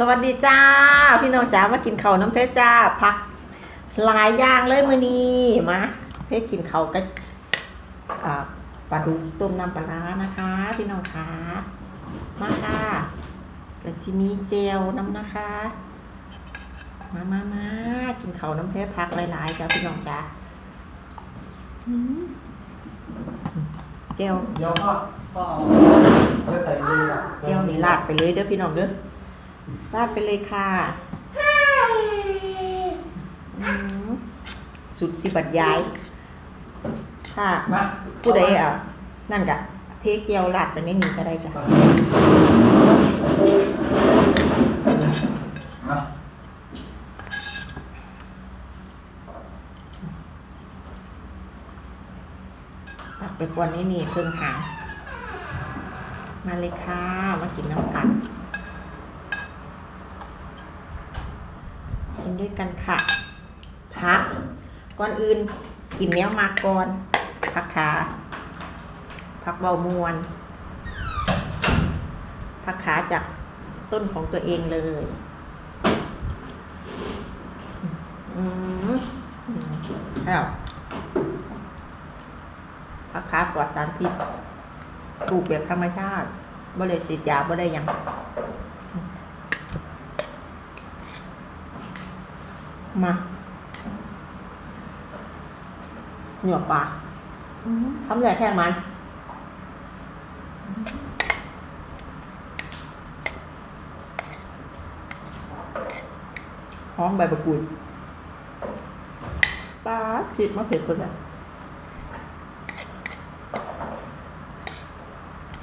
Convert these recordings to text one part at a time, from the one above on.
สวัสดีจ้า พี่น้องจ๋ามากินข้าวน้ำเพชรจ้าพักหลายอย่างเลยมื้อนี้มาเพชรกินข้าวกับอ่าปลาดุกต้มน้ำปลาร้านะคะ พี่น้องคะมาค่ะกระซิมีเจลน้ำนะคะ มามามากินข้าวน้ำเพชรพักหลายๆจ้าพี่น้องจ๋าอืมเจลเดี๋ยวก็ก็เอาไปใส่ดีอะเจลนี่ลาดไปเลยเด้อพี่น้องเด้อ ลาดไปเลยค่ะอืมสุดสิบัดย้ายค่ะมาผู้ใดอะนั่นกะเทเกียวลาดไปในนี้ก็ได้จ้ะมาตักไปกวนนี้นี่เครื่องหางมาเลยค่ะ มากินน้ำกัน กินด้วยกันค่ะพักก่อนอื่นกินเนี้ยมาก่อนพักขาพักเบามวนพักขาจากต้นของตัวเองเลยอืมอืมแล้วพักขาปลอดสารพิษปลูกแบบธรรมชาติบ่ได้ฉีดยาบ่ได้ยัง มาเหนียวปลาทำเลยแค่มันหอมใบมะกรูดปลาผิดมาเผ็ดคนละ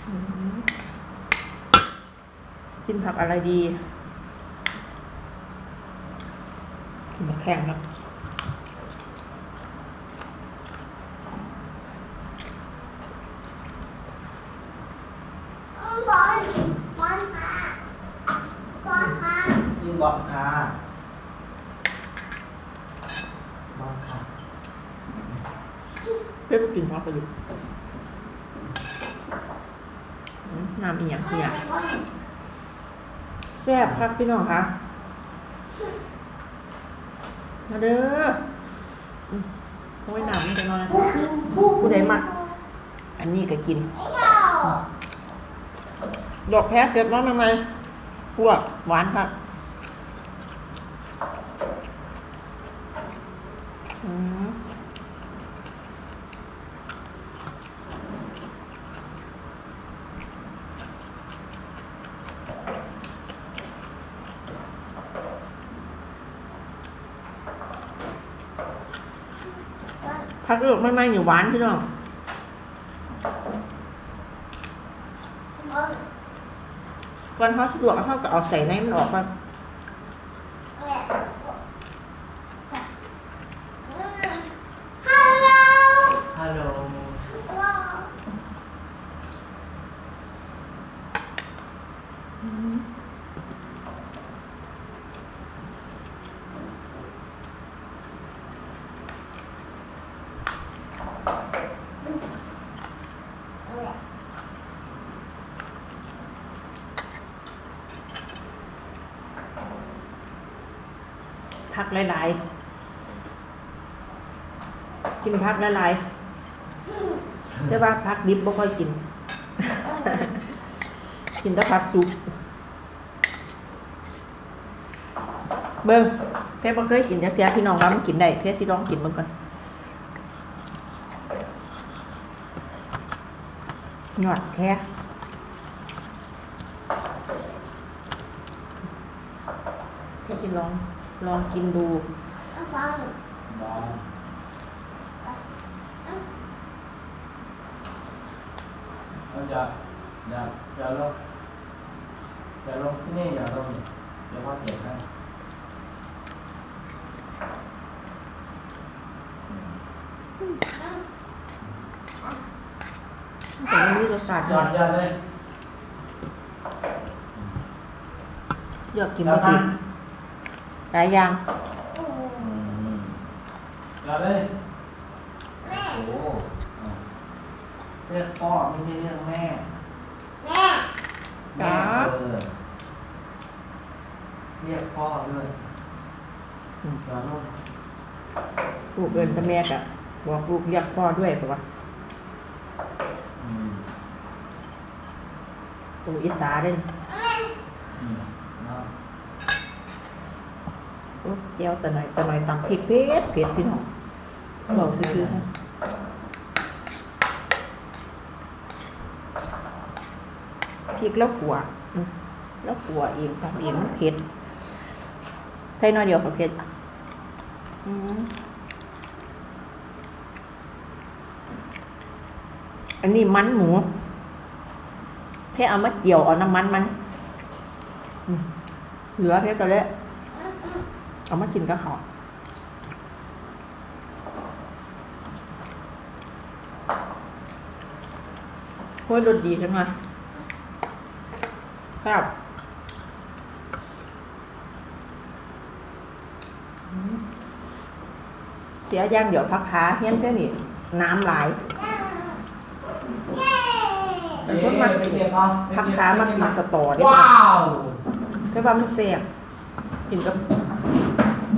อืมกินผักอะไรดีกิน มะแข็งครับบอลบอลค่ะบอลค่ะยิงบอลค่ะบอลค่ะเพื่อนกินผักไปอยู่อืมน้ำอีหยังอีหยังแซ่บครับพี่น้องคะ มาเด้ออืมโอ้ยหนาวนี่จะนอนนะผู้ใดมักอันนี้ก็กิน ดอกแพ้เก็บน้องทำไมพวกหวานครับ พักเลือกไม่ไม่อยู่หวานพี่น้องก่อนเขาสะดวกเขาก็เอาใส่ในมันออกมา ฮัลโหล ฮัลโหล พักหลายๆ กินพักหลายๆแต่ว่าพักดิบไม่ค่อยกิน กินแต่พักสุกเบิ้งเพชรบ่เคยกินจักเสียพี่น้องว่ามันกินได้เพชรที่ลองกินมันก่อนหยอดแท้เพชรที่ลอง ลองกินดูบอลบอลเราจะอย่าอย่าลงอย่าลงที่นี่อย่าลงเดี๋ยวว่าเผ็ดนะแต่มันมีรสชาติหยอดหยอดเลยเลือกกินมาที หลายอย่างหยอดเลยแม่โอ้โหอะเรียกพ่อไม่ใช่เรียกแม่ แม่จ๋าเออเรียกพ่อด้วยอืมเดี๋ยวลูกลูกเอินกับแม่กะบอกลูกเรียกพ่อด้วยเพราะว่าอืมตัวอิจฉาเด่นอืมเนาะโอ้ เจียวตะหน่อยตะหน่อยตำพริกเผ็ดเผ็ดพี่น้องเราซื้อพริกแล้วขัวแล้วขัวเองตำเองเผ็ดใส่น้อยเดียวก็เผ็ดอืมอันนี้มันหมูเพ่เอามาเกี่ยวเอาน้ำมันมันอืมเหลือเพ่ก็เลย เอามากินกับข้าวโคตรรสดีใช่ไหมครับอืมเสียอย่างเดี๋ยวพักขาเฮี้ยนแค่นี้น้ำไหลายเย้เป็นคนมาไปเรียกพ่อพักขามากินสตอได้ว้าวแค่ว่ามันเสียบกินกับ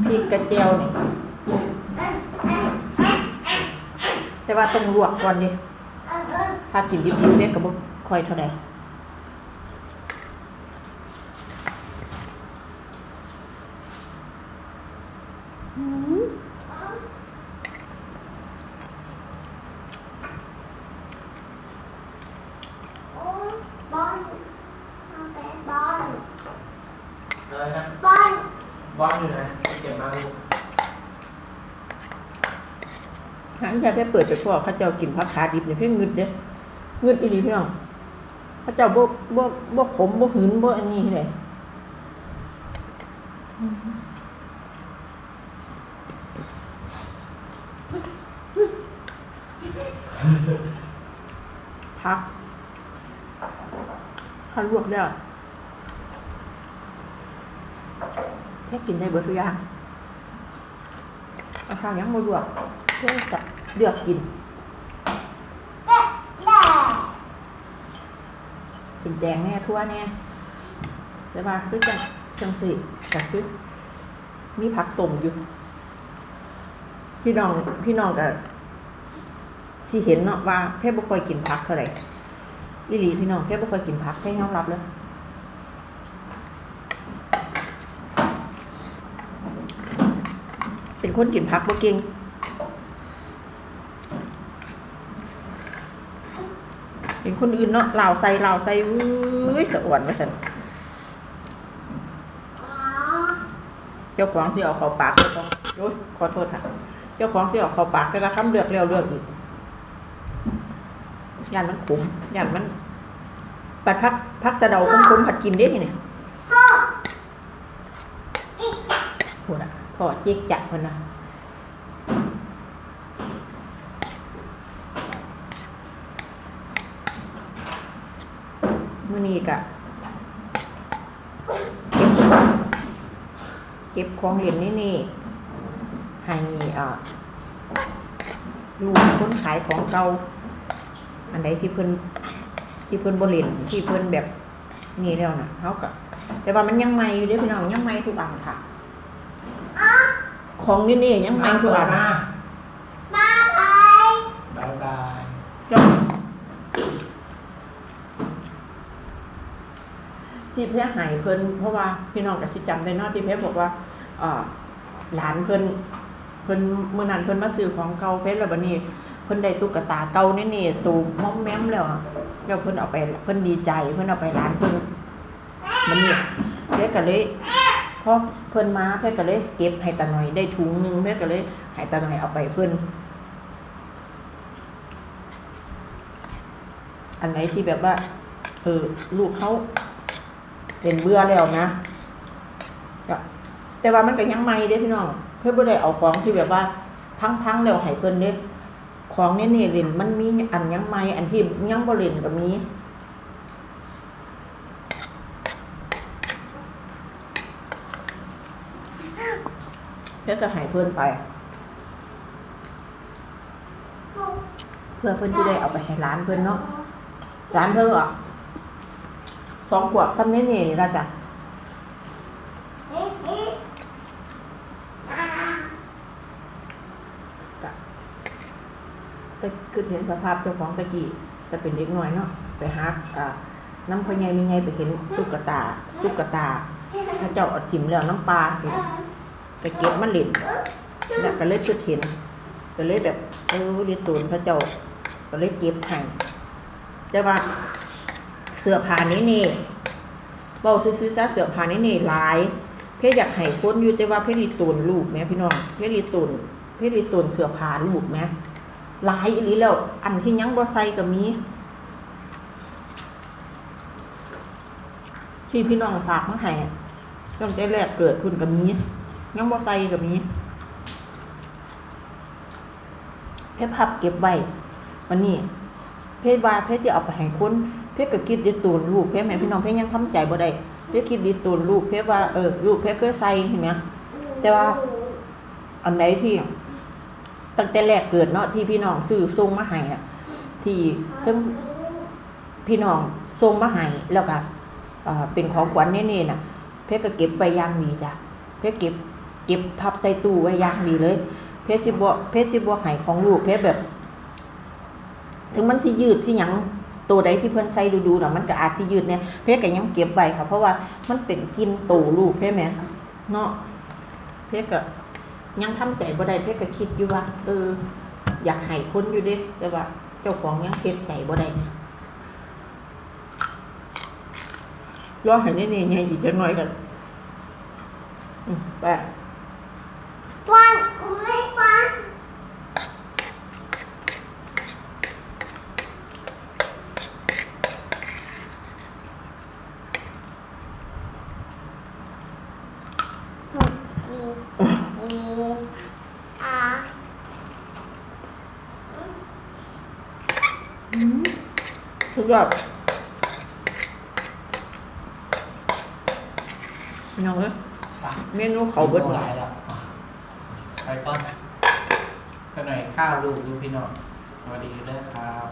พริกกระเจียวนี่แต่ว่าต้องลวกก่อนดิถ้ากินดิบๆเนี่ยก็บ่ค่อยเท่าไหร่ม บอลเอาไปบอล อะไรนะ บอล บอลอยู่ไหนไปเก็บมาลูก หางแค่เพ่เปิดไปพวกเขาเจ้ากินผักขาดิบเนี่ยเพ่งึดเด้งึดอีหลีพี่น้องเขาเจ้าบ่บ่บ่ขมบ่หืนบ่อันนี้เลยพักข้าวลวกแล้วแค่กินได้เบิดทุกอย่างเอาข้าวยังมาลวก เพื่อจะเลือกกิน กินแดงแน่ทั่วแน่แต่ว่าคือจังจังสิก็คือมีผักต้มอยู่ พี่น้องพี่น้องก็ที่เห็นเนาะว่าแค่บ่ค่อยกินผักเท่าไหร่อีหลีพี่น้องแค่บ่ค่อยกินผักแค่ยอมรับเลยเป็นคนกินผักบ่เก่งเป็น คนอื่นเนาะลาวใส่ลาวใส่อุ้ยสะอ่อนว่าซั่นอ๋อเจ้าของที่เอาเข้าปากเจ้าของโอ้ยขอโทษค่ะ เจ้าของที่เอาเข้าปากแต่ละคำเลือกแล้วเลือกอีกยานมันขมยานมันปัดพักพักสะเดาคมๆผัดกินได้ทีเนี่ยพ่ออีกโหดอะพอจิกจักคนนะ มือนี้กะเก็บเก็บของเหรียญนี่นี่ให้อ่าลูกคนขายของเก่าอันใดที่เพิ่นที่เพิ่นบริเนที่เพิ่นแบบนี่แล้วนะเขาก็แต่ว่ามันยังใหม่อยู่เด้อพี่น้องยังใหม่ทุกอันค่ะอ๋อของนี่นี่ยังใหม่ทุกอัน มา มาไป บายบาย จ้ะ ที่เพื่อหายเพิ่นเพราะว่าพี่น้องก็สิจำได้นอกที่เพื่อบอกว่าอหลานเพิ่นเพิ่นมื้อนั้นเพิ่นมาซื้อของเก่าเพชรแล้วบัดนี้เพิ่นได้ตุ๊กตาเก่านี่นี่ตูม้อมแม้มแล้วอะแล้วเพิ่นเอาไปเพิ่นดีใจเพิ่นเอาไปร้านเพิ่นมันนี่เพ่ก็เลยพอเพิ่นมาเพ่ก็เลยเก็บให้ตาหน่อยได้ถุงหนึงเพ่ก็เลยให้ตาหน่อยเอาไปเพิ่นอันไหนที่แบบว่าเออลูกเขา เป็นเบื่อแล้วนะแต่ว่ามันก็ยังใหม่เด้พี่น้อง เพิ่อนบ่ได้เอาของที่แบบว่า พังๆแล้วให้เพิ่นเด้ของเนี่นี่เล่นมันมีอันยังไม่อันที่ยังบ่เล่นก็มีเพื่อจะหายเพื่อนไป เพื่อเพื่อนที่ได้เอาไปให้ร้านเพื่อนเนาะร้านเพื่อนอะ สองขวบทำนี่นี่ละจ้ะแต่คือเห็นสภาพเจ้าของตะกี้จะเป็นเด็กน้อยเนาะไปฮักอ่าน้ำพอใหมีไงไปเห็นตุ๊กตาตุ๊กตาพระเจ้าอดถิ่มแล้วน้ำปลาไปเก็บมันหลินแล้วก็เลยจุดเห็นก็เลยแบบเออเรียนตูนพระเจ้าก็เลยเก็บให้แต่ว่า สื้อผ้านี้นี่เบาซื้อๆซะเสื้อผ้านี้นี่หลาย เพชรอยากให้คนอยู่แต่ว่าเพชรรีตูนลูกแม่พี่น้องเพชรรีตูนเพชรรีตูนเสื้อผ้าลูกแม่หลายอีหลีแล้ว อันที่ยังบ่ใส่ก็มีที่พี่น้องฝากมาให้ตั้งแต่แรกเกิดคุณก็มียังบ่ใส่ก็มีเพชรพับเก็บไว้วันนี้เพชรว่าเพชรจะเอาไปให้คน เพชรก็คิดดีตูนลูกเพชรแม่พี่น้องเพชรยังทำใจบ่ได้เพชรคิดดีตูนลูกเพชรว่าเออลูกเพชรเคยใส่เห็นไหมแต่ว่าอันไหนที่ตั้งแต่แรกเกิดเนาะที่พี่น้องซื้อส่งมาให้อะที่เพิ่งพี่น้องส่งมาให้แล้วก็เอ่อเป็นของขวัญเน่ๆน่ะ เพชรก็เก็บไว้ย่างดีจ้ะเพชรเก็บ เก็บพับใส่ตู้ไว้ย่างดีเลย เพชรสิบ่เพชรสิบ่ให้ของลูกเพชรแบบ ถึงมันสิยืดสิหยัง ตัวใดที่เพิ่อนใส่ดูๆน่ะมันก็อาจสิยืดเนี่ยเพชรก็ยังเก็บไว้ค่ะ เพราะว่ามันเป็นกินโตลูกใช่ไหมเนาะเพชรก็ยังทำใจบ่ได้เพชรก็คิดอยู่ว่าเออ อยากให้คนอยู่เด้แต่ว่า เจ้าของยังเฮ็ดใจบ่ได้นะรอให้นี่นี่ไงอีกจักหน่อยกันอืมไป วันไม่วัน อีอีอาสุดยอดน้องเอ้ยเมนูเขาเบิดหมดหลายแล้วไปก่อนกันหน่อยข้าวลูกดูพี่น้องสวัสดีเด้วยครับ